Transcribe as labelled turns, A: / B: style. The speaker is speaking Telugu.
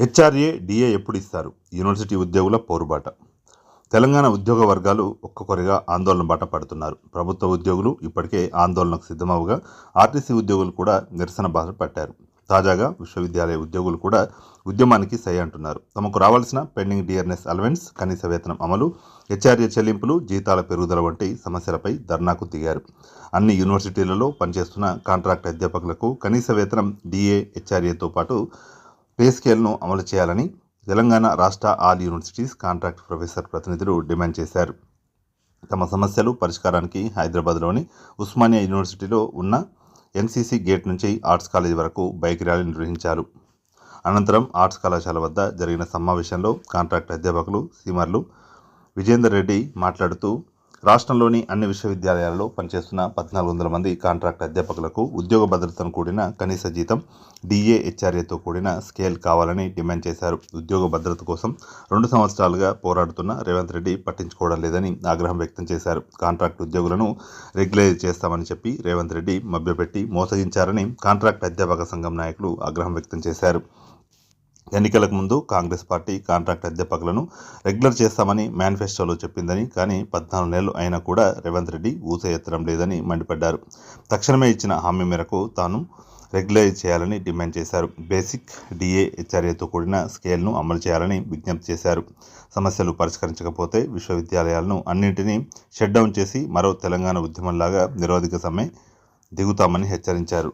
A: హెచ్ఆర్ఏ డిఏ ఎప్పుడు ఇస్తారు? యూనివర్సిటీ ఉద్యోగుల పోరుబాట. తెలంగాణ ఉద్యోగ వర్గాలు ఒక్కొక్కరిగా ఆందోళన బాట పడుతున్నారు. ప్రభుత్వ ఉద్యోగులు ఇప్పటికే ఆందోళనకు సిద్ధమవగా ఆర్టీసీ ఉద్యోగులు కూడా నిరసన బాట పట్టారు. తాజాగా విశ్వవిద్యాలయ ఉద్యోగులు కూడా ఉద్యమానికి సై అంటున్నారు. తమకు రావాల్సిన పెండింగ్ డిఆర్ఎస్ అలవెన్స్ కనీస వేతనం అమలు హెచ్ఆర్ఏ చెల్లింపులు జీతాల పెరుగుదల వంటి సమస్యలపై ధర్నాకు దిగారు. అన్ని యూనివర్సిటీలలో పనిచేస్తున్న కాంట్రాక్ట్ అధ్యాపకులకు కనీస వేతనం డిఏ హెచ్ఆర్ఏతో పాటు పే స్కేల్ను అమలు చేయాలని తెలంగాణ రాష్ట్ర ఆల్ యూనివర్సిటీస్ కాంట్రాక్ట్ ప్రొఫెసర్ ప్రతినిధులు డిమాండ్ చేశారు. తమ సమస్యలు పరిష్కారానికి హైదరాబాద్లోని ఉస్మానియా యూనివర్సిటీలో ఉన్న ఎన్సీసీ గేట్ నుంచి ఆర్ట్స్ కాలేజీ వరకు బైక్ ర్యాలీ నిర్వహించారు. అనంతరం ఆర్ట్స్ కళాశాల వద్ద జరిగిన సమావేశంలో కాంట్రాక్ట్ అధ్యాపకులు సీమర్లు విజేందర్ రెడ్డి మాట్లాడుతూ రాష్ట్రంలోని అన్ని విశ్వవిద్యాలయాలలో పనిచేస్తున్న పద్నాలుగు వందల మంది కాంట్రాక్ట్ అధ్యాపకులకు ఉద్యోగ భద్రతను కూడిన కనీస జీతం డిఏ హెచ్ఆర్ఏతో కూడిన స్కేల్ కావాలని డిమాండ్ చేశారు. ఉద్యోగ భద్రత కోసం రెండు సంవత్సరాలుగా పోరాడుతున్న రేవంత్ రెడ్డి పట్టించుకోవడం లేదని ఆగ్రహం వ్యక్తం చేశారు. కాంట్రాక్ట్ ఉద్యోగులను రెగ్యులైజ్ చేస్తామని చెప్పి రేవంత్ రెడ్డి మభ్యపెట్టి మోసగించారని కాంట్రాక్ట్ అధ్యాపక సంఘం నాయకులు ఆగ్రహం వ్యక్తం చేశారు. ఎన్నికలకు ముందు కాంగ్రెస్ పార్టీ కాంట్రాక్ట్ అధ్యాపకులను రెగ్యులర్ చేస్తామని మేనిఫెస్టోలో చెప్పిందని కానీ పద్నాలుగు నెలలు అయినా కూడా రేవంత్ రెడ్డి ఊస ఎత్తడం లేదని మండిపడ్డారు. తక్షణమే ఇచ్చిన హామీ మేరకు తాను రెగ్యులైజ్ చేయాలని డిమాండ్ చేశారు. బేసిక్ డిఏ హెచ్ఆర్ఏతో కూడిన స్కేల్ను అమలు చేయాలని విజ్ఞప్తి చేశారు. సమస్యలు పరిష్కరించకపోతే విశ్వవిద్యాలయాలను అన్నింటినీ షట్ డౌన్ చేసి మరో తెలంగాణ ఉద్యమంలాగా నిరోధిక సమ్మె దిగుతామని హెచ్చరించారు.